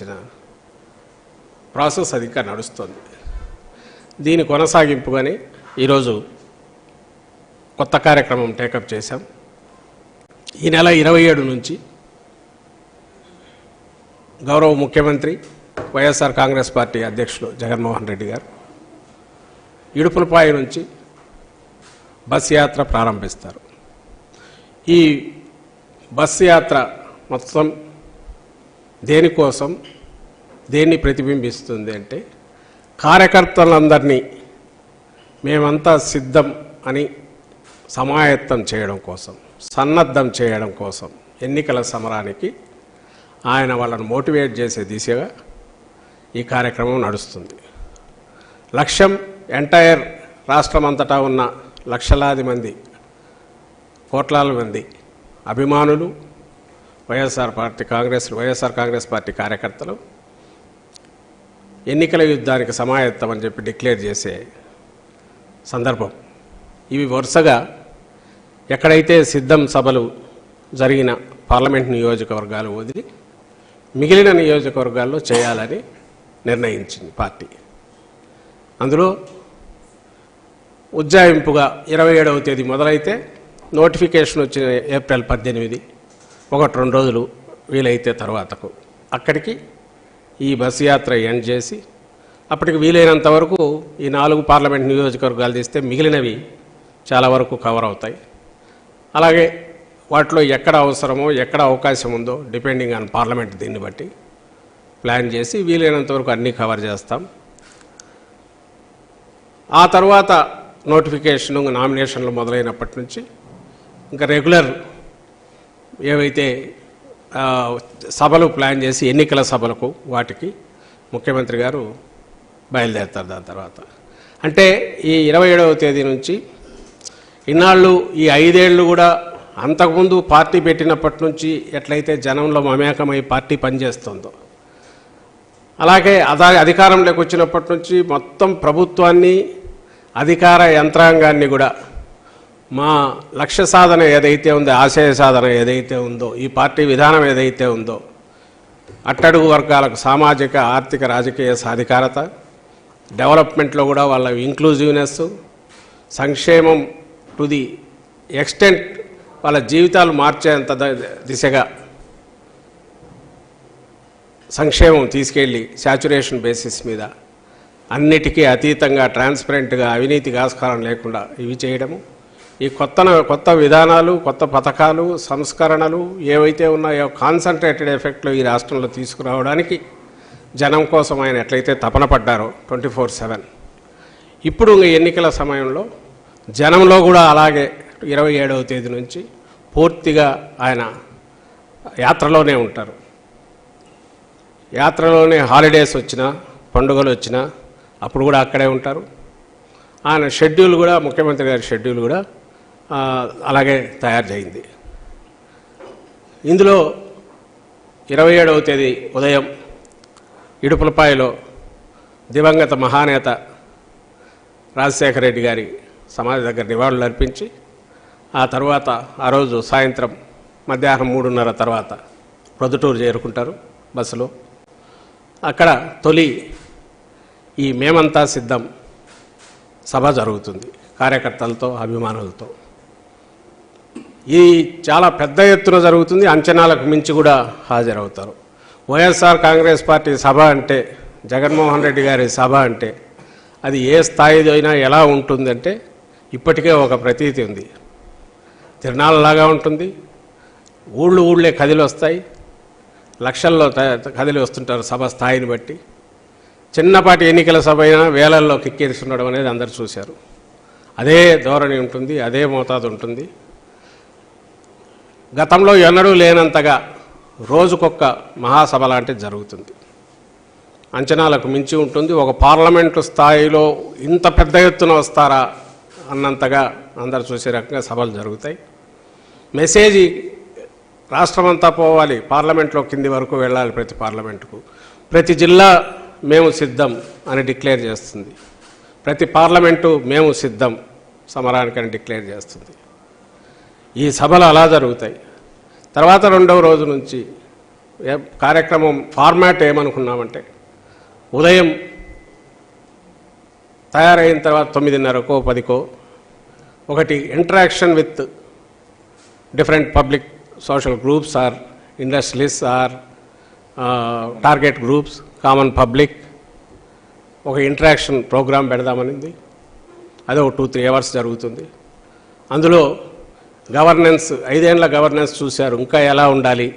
ఇచ్చిన ప్రాసెస్ అది ఇంకా నడుస్తుంది. దీని కొనసాగింపుగానే ఈరోజు కొత్త కార్యక్రమం టేకప్ చేశాం. ఈ నెల ఇరవై ఏడు నుంచి గౌరవ ముఖ్యమంత్రి వైఎస్ఆర్ కాంగ్రెస్ పార్టీ అధ్యక్షులు జగన్మోహన్ రెడ్డి గారు ఇడుపులపాయ నుంచి బస్ యాత్ర ప్రారంభిస్తారు. ఈ బస్ యాత్ర మొత్తం దేనికోసం దేన్ని ప్రతిబింబిస్తుంది అంటే కార్యకర్తలందరినీ మేమంతా సిద్ధం అని సమాయత్తం చేయడం కోసం సన్నద్ధం చేయడం కోసం ఎన్నికల సమరానికి ఆయన వాళ్ళని మోటివేట్ చేసే దిశగా ఈ కార్యక్రమం నడుస్తుంది. లక్ష్యం ఎంటైర్ రాష్ట్రం అంతటా ఉన్న లక్షలాది మంది కోట్లాది మంది అభిమానులు వైఎస్ఆర్ పార్టీ కాంగ్రెస్ వైఎస్ఆర్ కాంగ్రెస్ పార్టీ కార్యకర్తలు ఎన్నికల యుద్ధానికి సమాయత్తం అని చెప్పి డిక్లేర్ చేసే సందర్భం. ఇవి వరుసగా ఎక్కడైతే సిద్ధం సభలు జరిగిన పార్లమెంట్ నియోజకవర్గాలు వదిలి మిగిలిన నియోజకవర్గాల్లో చేయాలని నిర్ణయించింది పార్టీ. అందులో ఉజ్జాయింపుగా ఇరవై ఏడవ తేదీ మొదలైతే నోటిఫికేషన్ వచ్చిన ఏప్రిల్ పద్దెనిమిది ఒకటి రెండు రోజులు వీలైతే తర్వాతకు. అక్కడికి ఈ బస్సు యాత్ర ఎండ్ చేసి అప్పటికి వీలైనంత వరకు ఈ నాలుగు పార్లమెంట్ నియోజకవర్గాలు తీస్తే మిగిలినవి చాలా వరకు కవర్ అవుతాయి. అలాగే వాటిలో ఎక్కడ అవసరమో ఎక్కడ అవకాశం ఉందో డిపెండింగ్ ఆన్ పార్లమెంట్ దీన్ని బట్టి ప్లాన్ చేసి వీలైనంత వరకు అన్నీ కవర్ చేస్తాం. ఆ తర్వాత నోటిఫికేషన్ నామినేషన్లు మొదలైనప్పటి నుంచి ఇంకా రెగ్యులర్ ఏవైతే సభలు ప్లాన్ చేసి ఎన్నికల సభలకు వాటికి ముఖ్యమంత్రి గారు బయలుదేరుతారు దాని తర్వాత. అంటే ఈ ఇరవై ఏడవ తేదీ నుంచి ఇన్నాళ్ళు ఈ ఐదేళ్ళు కూడా అంతకుముందు పార్టీ పెట్టినప్పటి నుంచి ఎట్లయితే జనంలో మమేకమై పార్టీ పనిచేస్తుందో అలాగే అదా అధికారంలోకి వచ్చినప్పటి నుంచి మొత్తం ప్రభుత్వాన్ని అధికార యంత్రాంగాన్ని కూడా మా లక్ష్య సాధన ఏదైతే ఉందో ఆశయ సాధన ఏదైతే ఉందో ఈ పార్టీ విధానం ఏదైతే ఉందో అట్టడుగు వర్గాలకు సామాజిక ఆర్థిక రాజకీయ సాధికారత డెవలప్మెంట్లో కూడా వాళ్ళ ఇంక్లూజివ్నెస్ సంక్షేమం టు ది ఎక్స్టెంట్ వాళ్ళ జీవితాలు మార్చేంత దిశగా సంక్షేమం తీసుకెళ్ళి శాచురేషన్ బేసిస్ మీద అన్నిటికీ అతీతంగా ట్రాన్స్పరెంట్గా అవినీతికి ఆస్కారం లేకుండా ఇవి చేయడము. ఈ కొత్త కొత్త విధానాలు కొత్త పథకాలు సంస్కరణలు ఏవైతే ఉన్నాయో కాన్సన్ట్రేటెడ్ ఎఫెక్ట్లు ఈ రాష్ట్రంలో తీసుకురావడానికి జనం కోసం ఆయన ఎట్లయితే తపన పడ్డారో ట్వంటీ ఫోర్ సెవెన్ ఇప్పుడు ఎన్నికల సమయంలో జనంలో కూడా అలాగే ఇరవై ఏడవ తేదీ నుంచి పూర్తిగా ఆయన యాత్రలోనే ఉంటారు. యాత్రలోనే హాలిడేస్ వచ్చినా పండుగలు వచ్చినా అప్పుడు కూడా అక్కడే ఉంటారు. ఆయన షెడ్యూల్ కూడా ముఖ్యమంత్రి గారి షెడ్యూల్ కూడా అలాగే తయారు చేయింది ఇందులో ఇరవై ఏడవ తేదీ ఉదయం ఇడుపులపాయలో దివంగత మహానేత రాజశేఖర రెడ్డి గారి సమాధి దగ్గర నివాళులు అర్పించి ఆ తర్వాత ఆ రోజు సాయంత్రం మధ్యాహ్నం మూడున్నర తర్వాత ప్రొద్దుటూరు చేరుకుంటారు బస్సులో. అక్కడ తొలి ఈ మేమంతా సిద్ధం సభ జరుగుతుంది కార్యకర్తలతో అభిమానులతో. ఈ చాలా పెద్ద ఎత్తున జరుగుతుంది. అంచనాలకు మించి కూడా హాజరవుతారు. వైఎస్ఆర్ కాంగ్రెస్ పార్టీ సభ అంటే జగన్మోహన్ రెడ్డి గారి సభ అంటే అది ఏ స్థాయిలో అయినా ఎలా ఉంటుందంటే ఇప్పటికే ఒక ప్రతీతి ఉంది. తిరణాలలాగా ఉంటుంది. ఊళ్ళు ఊళ్ళే కదిలి వస్తాయి. లక్షల్లో త- కదిలి వస్తుంటారు సభ స్థాయిని బట్టి. చిన్నపాటి ఎన్నికల సభ అయినా వేలల్లో కిక్కిరిస్తుండడం అనేది అందరు చూశారు. అదే ధోరణి ఉంటుంది అదే మోతాదు ఉంటుంది. గతంలో ఎన్నడూ లేనంతగా రోజుకొక్క మహాసభ లాంటిది జరుగుతుంది. అంచనాలకు మించి ఉంటుంది. ఒక పార్లమెంటు స్థాయిలో ఇంత పెద్ద ఎత్తున వస్తారా అన్నంతగా అందరు చూసే రకంగా సభలు జరుగుతాయి. మెసేజ్ రాష్ట్రమంతా పోవాలి. పార్లమెంట్లో కింది వరకు వెళ్ళాలి ప్రతి పార్లమెంటుకు. ప్రతి జిల్లా మేము సిద్ధం అని డిక్లేర్ చేస్తుంది. ప్రతి పార్లమెంటు మేము సిద్ధం సమరానికని డిక్లేర్ చేస్తుంది. ఈ సభలు అలా జరుగుతాయి. తర్వాత రెండవ రోజు నుంచి కార్యక్రమం ఫార్మాట్ ఏమనుకున్నామంటే ఉదయం తయారైన తర్వాత తొమ్మిదిన్నరకో పదికో ఒకటి interaction with different public social groups or industries or target groups common public ఒక ఇంటరాక్షన్ ప్రోగ్రాం పెడదామనింది. అది ఒక టూ త్రీ అవర్స్ జరుగుతుంది. అందులో గవర్నెన్స్ ఐదేళ్ళ గవర్నెన్స్ చూశారు. ఇంకా ఎలా ఉండాలి?